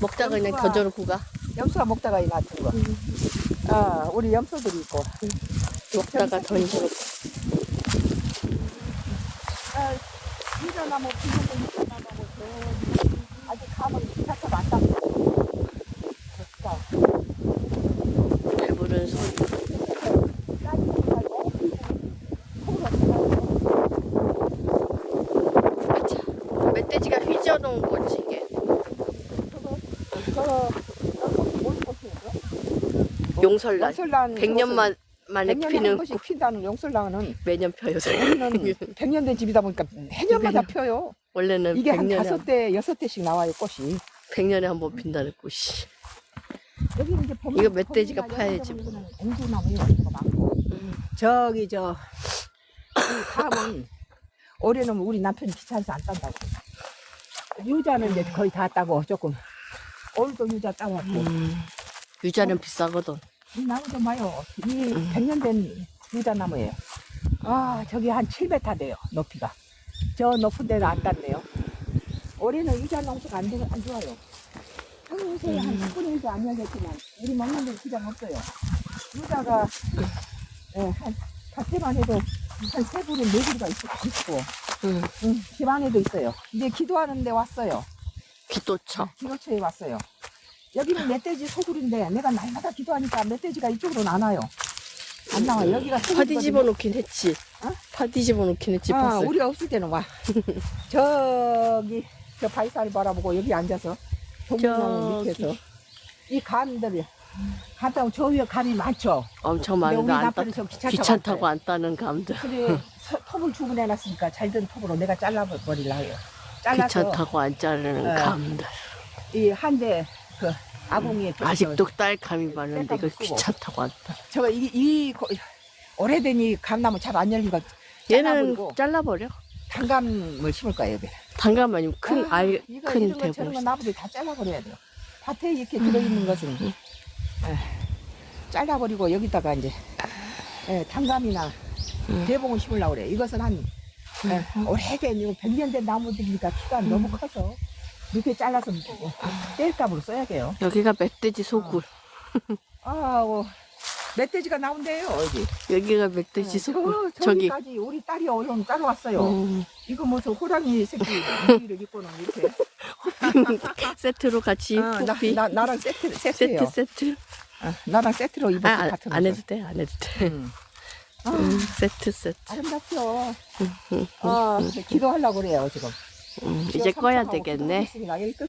먹다가 그냥 염소가- 던져놓고 가. 염소가 먹다가 이 놔둔 거. 아, 우리 염소들이 있고. 먹다가 던져놓고. 아, 비닐도 유자나무고, 저기, 아직 감은 기차차 안 땄어. 그러니까, 배부른 소리. 자, 멧돼지가 휘저어놓은 거지 이게. 저, 꽃이죠? 용설란. 용설란. 100년 만, 만에 100년에 한 피는 번씩 핀다는 용설란은 매년 펴요. 우리는 100년 된 집이다 보니까 해년마다 펴요. 원래는 이게 한 100년에, 다섯 대, 여섯 대씩 나와요, 꽃이. 100년에 한 번 핀다는 꽃이. 여기는 이제 봄, 이거 멧돼지가 봄이나 파야지 여름 되면 이거는 앵두나무예요, 이거 많고. 저기, 저, 이 감은 올해는 우리 남편이 귀찮아서 안 딴다고. 유자는 이제 거의 다 따고 조금. 올도 유자 따왔고. 음, 유자는 비싸거든. 이 나무 좀 봐요. 이 100년 된 유자 나무예요. 아, 저기 한 7m 돼요, 높이가. 저 높은 데는 안 땄네요. 올해는 유자 농사가 안, 되- 안 좋아요. 한국에 한 10분의 1도 안 열렸지만, 우리 먹는 데는 시장 없어요. 유자가, 예, 한, 밭에만 해도 한 세 그루, 네 그루가 있- 있고, 음, 응, 집 안에도 있어요. 이제 기도하는 데 왔어요. 기도처. 기도처에 왔어요. 여기는 멧돼지 소굴인데 내가 날마다 기도하니까 멧돼지가 이쪽으로는 안 와요. 안 나와. 여기가 파디. 집어넣긴 했지. 어? 파디 집어넣긴 했지. 아, 봤어요. 우리 없을 때는 와. 저기 저 바위살 바라보고 여기 앉아서 저기. 밑에서 이 감들이 갔다 오면 저 위에 감이 많죠. 엄청 근데 많은데 안 따. 귀찮다고 귀찮다고 안안 따는 감들. 그래 서- 톱을 주문해놨으니까 잘된 톱으로 내가 잘라버리려 해요. 잘라서 귀찮다고 안 자르는 어. 감들. 이 한대 그 아궁이에 아직도 딸 감이 많은데 이거 쓰고. 귀찮다고 안 따. 저거 이, 이 거- 오래된 이 감나무 잘 안 열리니까 얘는 잘라버리고 잘라버려. 단감을 심을 거예요 여기. 단감 아니면 큰 아, 알, 이거 큰 이런 거 저런 거. 나무들 다 잘라버려야 돼요. 밭에 이렇게 들어있는 것은 음. 에, 잘라버리고 여기다가 이제 에, 단감이나 음. 대봉을 심으려고 그래. 이것은 한 에, 오래된 이거 100년 된 나무들이니까 키가 음. 너무 커서 이렇게 잘라서 뗄감으로 써야 돼요. 여기가 멧돼지 소굴. 아우 멧돼지가 나온대요 여기. 여기가 멧돼지 네, 소굴. 저, 저기. 저기까지 우리 딸이 오늘 따라왔어요. 음, 이거 무슨 호랑이 새끼 무늬를 입고는 이렇게 세트로 같이 아, 나. 나, 나랑 세트, 세트예요 세트 세트. 아, 나랑 세트로 입었어 아, 안, 같은 안 옷을. 해도 돼. 안 해도 돼. 음. 아, 음, 세트 세트. 아름답죠 음, 음, 아, 기도하려고 그래요 지금 음, 이제 꺼야 되겠네. 있으니까 여기 끝